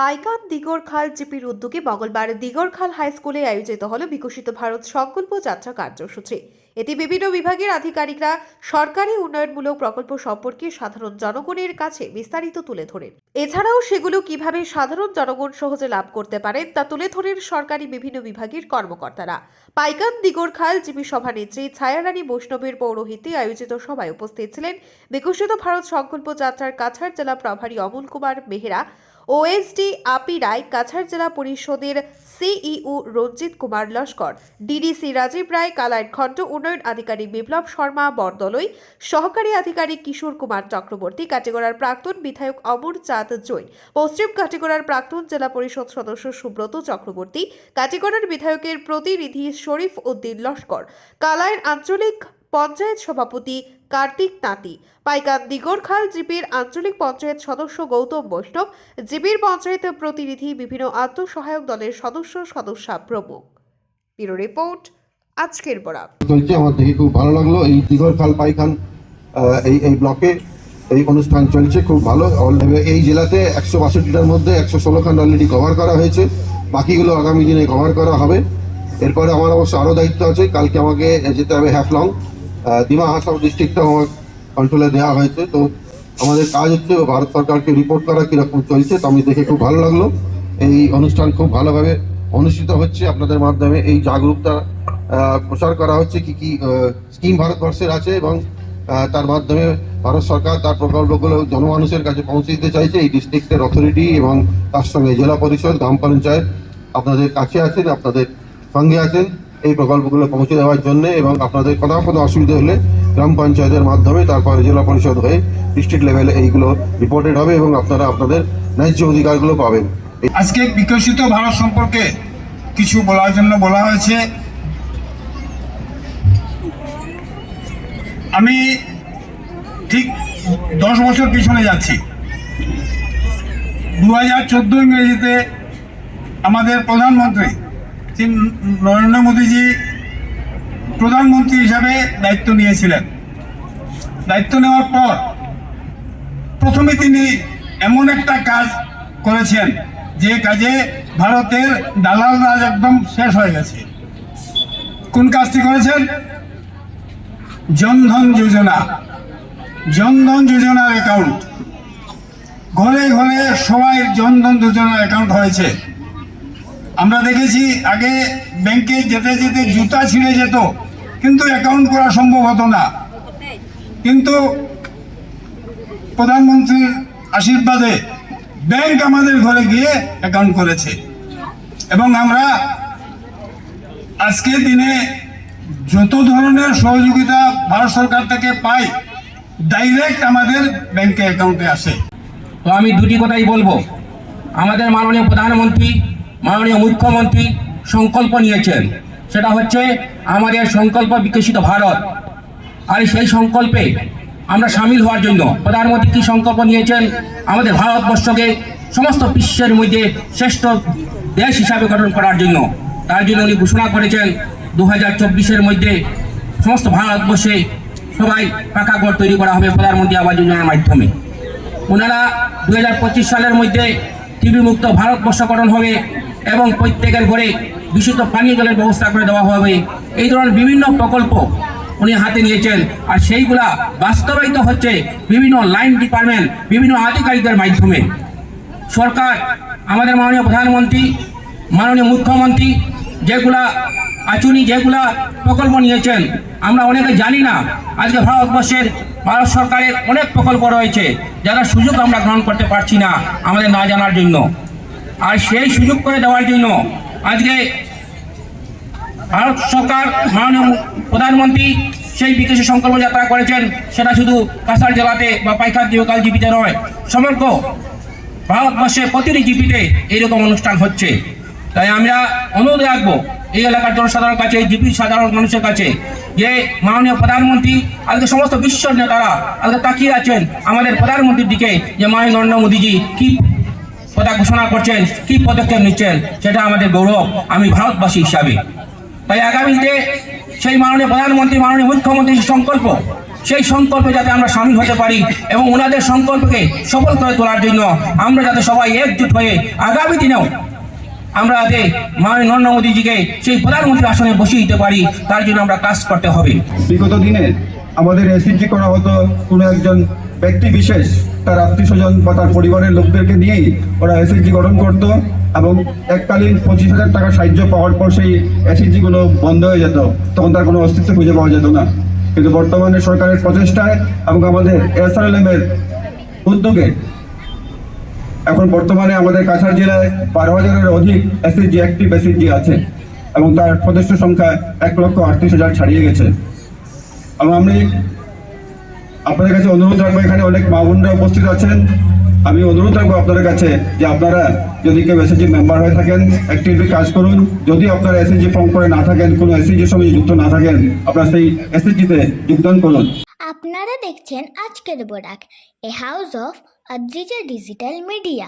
পাইকান দিগরখাল জিপির উদ্যোগে মঙ্গলবার দিগরখাল হাই স্কুলে আয়োজিত হল বিকশিত ভারত সংকল্প যাত্রা কার্যসূচি। এতে বিভিন্ন বিভাগের আধিকারিকরা সরকারি উন্নয়নমূলক প্রকল্প সম্পর্কে সাধারণ জনগণের কাছে বিস্তারিত তুলে ধরেন। এছাড়াও সেগুলো কীভাবে সাধারণ জনগণ সহজে লাভ করতে পারেন তা তুলে ধরেন সরকারি বিভিন্ন বিভাগের কর্মকর্তারা। পাইকান দিগরখাল জিপি সভানেত্রী ছায়ারানী বৈষ্ণবের পৌরোহিত্যে আয়োজিত সভায় উপস্থিত ছিলেন বিকশিত ভারত সংকল্প যাত্রার কাছাড় জেলা প্রভারী অমল কুমার মেহরা ওএসডি আপি রায় কাছাড় জেলা পরিষদের সিইও রঞ্জিত কুমার লস্কর ডিডিসি রাজীব রায়, কালাইট খণ্ড, উন্নয়ন আধিকারিক বিপ্লব শর্মা বরদলই সহকারী আধিকারিক কিশোর কুমার চক্রবর্তী কাটিগড়ার প্রাক্তন বিধায়ক অমর চাঁদ জৈন, পশ্চিম কাটিগড়ার প্রাক্তন জেলা পরিষদ সদস্য সুব্রত চক্রবর্তী কাটিগড়ার বিধায়কের প্রতিনিধি শরীফ উদ্দিন লস্কর কালাইয়ের আঞ্চলিক পঞ্চায়েত সভাপতি কার্তিক তাঁতি, পাইকান দিগরখাল জিপির আঞ্চলিক পঞ্চায়েত সদস্য গৌতম বৈষ্ণব, জিপির পঞ্চায়েত প্রতিনিধি বিভিন্ন আত্মসহায়ক দলের সদস্য সদস্যা প্রমুখ। ব্যুরো রিপোর্ট, আজকের বরাক চলছে, আমার দেখে খুব ভালো লাগল। এই দিঘর খাল, পাইখান এই এই ব্লকে এই অনুষ্ঠান চলছে খুব ভালো। এই জেলাতে একশো বাষট্টিটার মধ্যে একশো ষোলো খান অলরেডি কভার করা হয়েছে। বাকিগুলো আগামী দিনে কভার করা হবে। এরপরে আমার অবশ্য আরও দায়িত্ব আছে। কালকে আমাকে যেতে হবে হ্যাফলং। দিমা হাসাও ডিস্ট্রিক্টটাও আমার কন্ট্রোলে দেওয়া হয়েছে। তো আমাদের কাজ হচ্ছে ভারত সরকারকে রিপোর্ট করা কীরকম চলছে তো আমি দেখে খুব ভালো লাগল। এই অনুষ্ঠান খুব ভালোভাবে অনুষ্ঠিত হচ্ছে। আপনাদের মাধ্যমে এই জাগরুকতা প্রচার করা হচ্ছে কি কি স্কিম ভারতবর্ষের আছে এবং তার মাধ্যমে ভারত সরকার তার প্রকল্পগুলো জনমানুষের কাছে পৌঁছে দিতে চাইছে। এই ডিস্ট্রিক্টের অথরিটি এবং তার সঙ্গে জেলা পরিষদ, গ্রাম পঞ্চায়েত আপনাদের কাছে আছেন, আপনাদের সঙ্গে আছেন। এই প্রকল্পগুলো পৌঁছে দেওয়ার জন্য এবং আপনাদের কোথাও কোনো অসুবিধা হলে গ্রাম পঞ্চায়েতের মাধ্যমে তারপরে জেলা পরিষদ হয়ে ডিস্ট্রিক্ট লেভেলে এইগুলো রিপোর্টেড হবে এবং আপনারা আপনাদের ন্যায্য অধিকারগুলো পাবেন। আজকে বিকশিত ভারত সম্পর্কে কিছু বলার জন্য বলা হয়েছে। আমি ঠিক দশ বছর পিছনে যাচ্ছি। দু হাজার চোদ্দ ইংরেজিতে আমাদের প্রধানমন্ত্রী শ্রী নরেন্দ্র মোদীজি প্রধানমন্ত্রী হিসাবে দায়িত্ব নিয়েছিলেন। দায়িত্ব নেওয়ার পর প্রথমে তিনি এমন একটা কাজ করেছেন, যে কাজে ভারতের দালাল রাজ একদম শেষ হয়ে গেছে। কোন কাজটি করেছেন? জনধন যোজনা। জনধন যোজনার অ্যাকাউন্ট ঘরে ঘরে সবাই জনধন যোজনার অ্যাকাউন্ট হয়েছে। আমরা দেখেছি আগে ব্যাংকে যেতে যেতে জুতা ছিঁড়ে যেত, কিন্তু অ্যাকাউন্ট করা সম্ভব হতো না। কিন্তু প্রধানমন্ত্রীর আশীর্বাদে ব্যাংক আমাদের ঘরে গিয়ে অ্যাকাউন্ট করেছে। এবং আমরা আজকের দিনে যত ধরনের সহযোগিতা ভারত সরকার থেকে পাই ডাইরেক্ট আমাদের ব্যাংকে অ্যাকাউন্টে আসে। তো আমি দুটি কথাই বলব। আমাদের মাননীয় প্রধানমন্ত্রী মাননীয় মুখ্যমন্ত্রী সংকল্প নিয়েছেন। সেটা হচ্ছে আমাদের সংকল্প বিকশিত ভারত। আর সেই সংকল্পে আমরা সামিল হওয়ার জন্য প্রধানমন্ত্রী কী সংকল্প নিয়েছেন? আমাদের ভারতবর্ষকে সমস্ত বিশ্বের মধ্যে শ্রেষ্ঠ দেশ হিসাবে গঠন করার জন্য। তার জন্য উনি ঘোষণা করেছেন দু হাজার চব্বিশের মধ্যে সমস্ত ভারতবর্ষে সবাই পাকা ঘর তৈরি করা হবে প্রধানমন্ত্রী আবাস যোজনার মাধ্যমে। ওনারা দু হাজার পঁচিশ সালের মধ্যে টিবি মুক্ত ভারতবর্ষ গঠন হবে এবং প্রত্যেকের ঘরে বিশুদ্ধ পানীয় জলের ব্যবস্থা করে দেওয়া হবে। এই ধরনের বিভিন্ন প্রকল্প উনি হাতে নিয়েছেন আর সেইগুলা বাস্তবায়িত হচ্ছে বিভিন্ন লাইন ডিপার্টমেন্ট বিভিন্ন আধিকারিকদের মাধ্যমে। সরকার, আমাদের মাননীয় প্রধানমন্ত্রী, মাননীয় মুখ্যমন্ত্রী, যেগুলা আচুনি যেগুলা প্রকল্প নিয়েছেন, আমরা অনেকে জানি না। আজকে ভারতবর্ষের ভারত সরকারের অনেক প্রকল্প রয়েছে যারা সুযোগ আমরা গ্রহণ করতে পারছি না আমাদের না জানার জন্য। আর সেই সুযোগ করে দেওয়ার জন্য আজকে ভারত সরকার, মাননীয় প্রধানমন্ত্রী সেই বিকাশের সংকল্প যাত্রা করেছেন, সেটা শুধু কাছাড় জেলাতে বা পাইকার দিবকাল জীবিতে নয়, সমগ্র ভারতবর্ষের প্রতিটি জিপিতে এইরকম অনুষ্ঠান হচ্ছে। তাই আমরা অনুরোধ রাখব এই এলাকার জনসাধারণের কাছে জিপির সাধারণ মানুষের কাছে, যে মাননীয় প্রধানমন্ত্রী, আজকে সমস্ত বিশ্ব নেতারা আজকে তাকিয়ে আছেন আমাদের প্রধানমন্ত্রীর দিকে, যে মাননীয় নরেন্দ্র মোদীজি কি কথা ঘোষণা করছেন, কি পদক্ষেপ নিচ্ছেন, সেটা আমাদের গৌরব, আমি ভারতবাসী হিসাবে। তাই আগামীতে সেই মাননীয় প্রধানমন্ত্রী, মাননীয় মুখ্যমন্ত্রীর সংকল্প, সেই সংকল্পে যাতে আমরা সামিল হতে পারি এবং ওনাদের সংকল্পকে সফল করে তোলার জন্য আমরা যাতে সবাই একজুট হয়ে আগামী দিনেও আমরা যাতে মাননীয় নরেন্দ্র মোদীজিকে সেই প্রধানমন্ত্রী আসনে বসিয়ে দিতে পারি, তার জন্য আমরা কাজ করতে হবে। বিগত দিনে আমাদের এসএসজি করা হতো, কোনো একজন ব্যক্তি বিশেষ, তার আত্মীয় স্বজন বা তার পরিবারের লোকদেরকে নিয়েই ওরা এসএসজি গঠন করত এবং এককালীন পঁচিশ হাজার টাকা সাহায্য পাওয়ার পর সেই এসএসজি গুলো বন্ধ হয়ে যেত। তখন তার কোনো অস্তিত্ব খুঁজে পাওয়া যেত না। কিন্তু বর্তমানে সরকারের প্রচেষ্টায় এবং আমাদের এসআরএলএম এর উদ্যোগে এখন বর্তমানে আমাদের কাছাড় জেলায় বারো হাজারের অধিক এসএসজি অ্যাক্টিভ এসএসজি আছে এবং তার সদস্য সংখ্যা এক লক্ষ আটত্রিশ হাজার ছাড়িয়ে গেছে। এবং আমি আপনাদের কাছে অনুরোধ রাখব, এখানে অনেক মা বোনরা উপস্থিত আছেন। আমি অনুরোধ রাখব আপনাদের কাছে যে আপনারা যদি কেউ এসএসজি মেম্বার হয়ে থাকেন অ্যাক্টিভলি কাজ করুন। যদি আপনারা এসএসজি ফর্ম করে না থাকেন, কোনো এসএসজির সঙ্গে যুক্ত না থাকেন, আপনারা সেই এসএসজিতে যোগদান করুন। আপনারা দেখছেন আজকের Barak a house of Adrija digital media.